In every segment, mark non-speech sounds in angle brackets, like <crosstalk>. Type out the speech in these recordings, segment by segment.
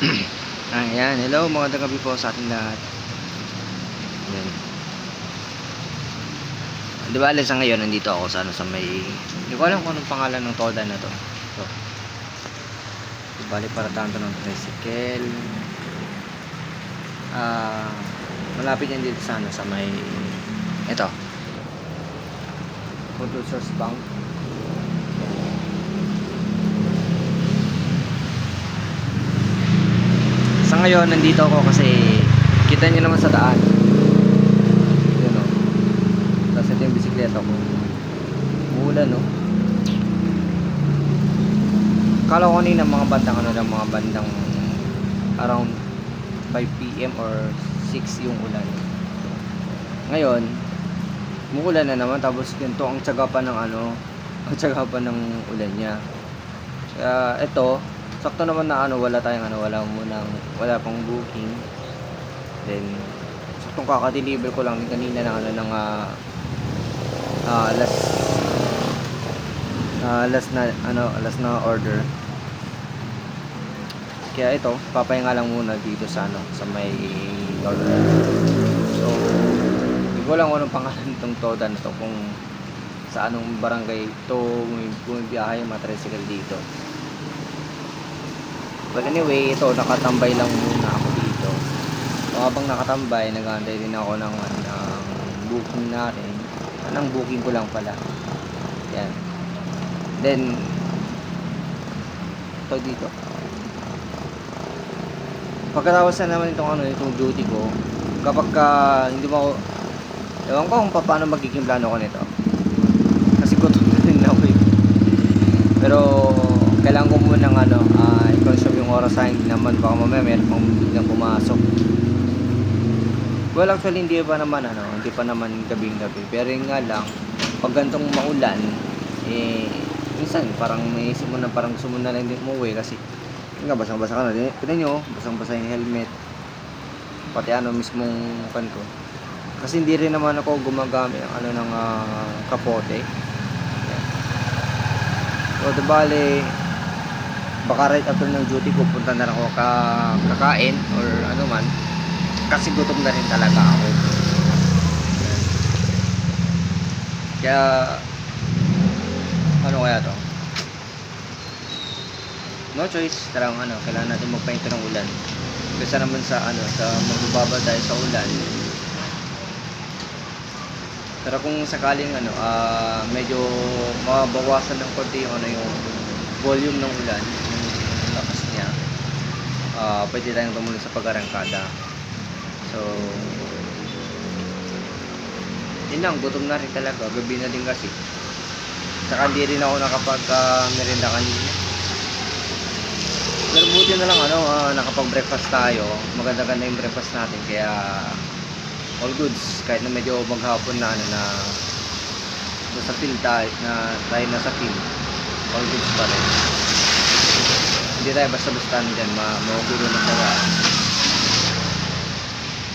<clears throat> Ayan, hello mga gabi po sa ating lahat. Ayan. Di ba alis ngayon, nandito ako sa ano sa may... Hindi ko alam kung anong pangalan ng toda na to. Ito. Di bali para tanto ng tricycle. Ah, malapit yan dito sa ano, sa may... Ito. Source Bank. Ngayon, nandito ako kasi kita nyo naman sa daan. Yun o. Tapos ito yung bisikleta ko. Uulan no. Kala ko kanina mga bandang ano lang, mga bandang around 5pm or 6 yung ulan. Ngayon, umuulan na naman tapos ganito ang tsaga pa ng ano, <laughs> ang tsaga pa ng ulan niya. Kaya ito, sakto naman na ano, wala tayong ano, wala munang, wala pang booking. Then, saktong kaka-deliver ko lang din kanina ng ano, ng ah, ah, last, ah, last na, ano, last na order. Kaya ito, papahinga lang muna dito sa ano, sa may order. So, hindi ko lang anong pangalan itong Toda na to, kung sa anong barangay ito bumibiyahe yung mga tricycle dito. But anyway, ito, nakatambay lang muna ako dito. So, habang nakatambay, nag-aantay din ako ng, ano, ng booking natin. Anong booking ko lang pala. Yan. Then, ito dito. Pagkatapos na naman itong ano, itong duty ko, kapag ka, hindi mo ako, ewan ko kung pa- paano magiging plano ko nito. Kasi gutom na rin ako eh. Pero, kailangan ko muna ng ano, ah, i-consume yung oras sa hindi naman baka mamaya meron pang biglang pumasok. Well, actually, hindi pa naman ano, hindi pa naman gabing gabi. Pero yun nga lang, pag gantong maulan, eh, minsan parang may isip mo na parang mo na lang din umuwi kasi yun nga, basang-basa ka na. Tingnan nyo, basang-basa yung helmet. Pati ano, mismong pan ko. Kasi hindi rin naman ako gumagamit ng ano ng ah, kapote. Yan. So, di bale, baka right after ng duty ko, punta na lang ako ka kakain or ano man. Kasi gutom na rin talaga ako. Kaya, ano kaya to? No choice, talagang ano, kailangan natin magpahinto ng ulan. Kasi naman sa ano, sa magbababa tayo sa ulan. Pero kung sakaling ano, ah medyo mabawasan ng konti ano yung volume ng ulan. Ah, pwede tayong tumuloy sa pag-arangkada. So, yun lang, gutom na rin talaga. Gabi na din kasi. Saka hindi rin ako nakapag-merenda kanina. Pero buti na lang ano, ah, nakapag-breakfast tayo. Maganda-ganda yung breakfast natin kaya all goods kahit na medyo maghapon na ano na sa field tayo na tayo nasa field all goods pa rin hindi tayo basta-basta dyan ma magugulo na sa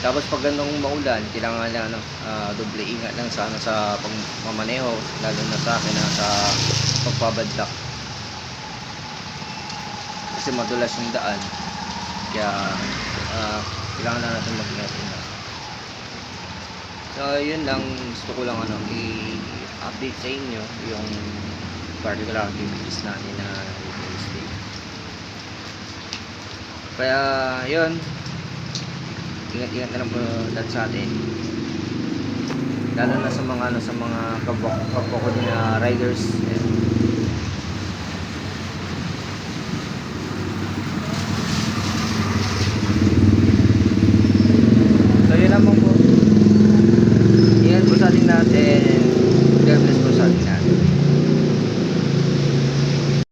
tapos pag ganong maulan kailangan na ano, ah, doble ingat lang sa ano sa pagmamaneho lalo na sa akin na sa pagpabadlak. Kasi madulas yung daan. Kaya ah, kailangan na natin mag-ingat-ingat So, yun lang. Gusto ko lang ano, i-update sa inyo yung particular activities natin na kaya yun. Ingat-ingat na lang po dahil sa atin. Lalo na sa mga ano, sa mga kapwa, kapwa ko din na riders. And so yun naman po ingat po sa atin natin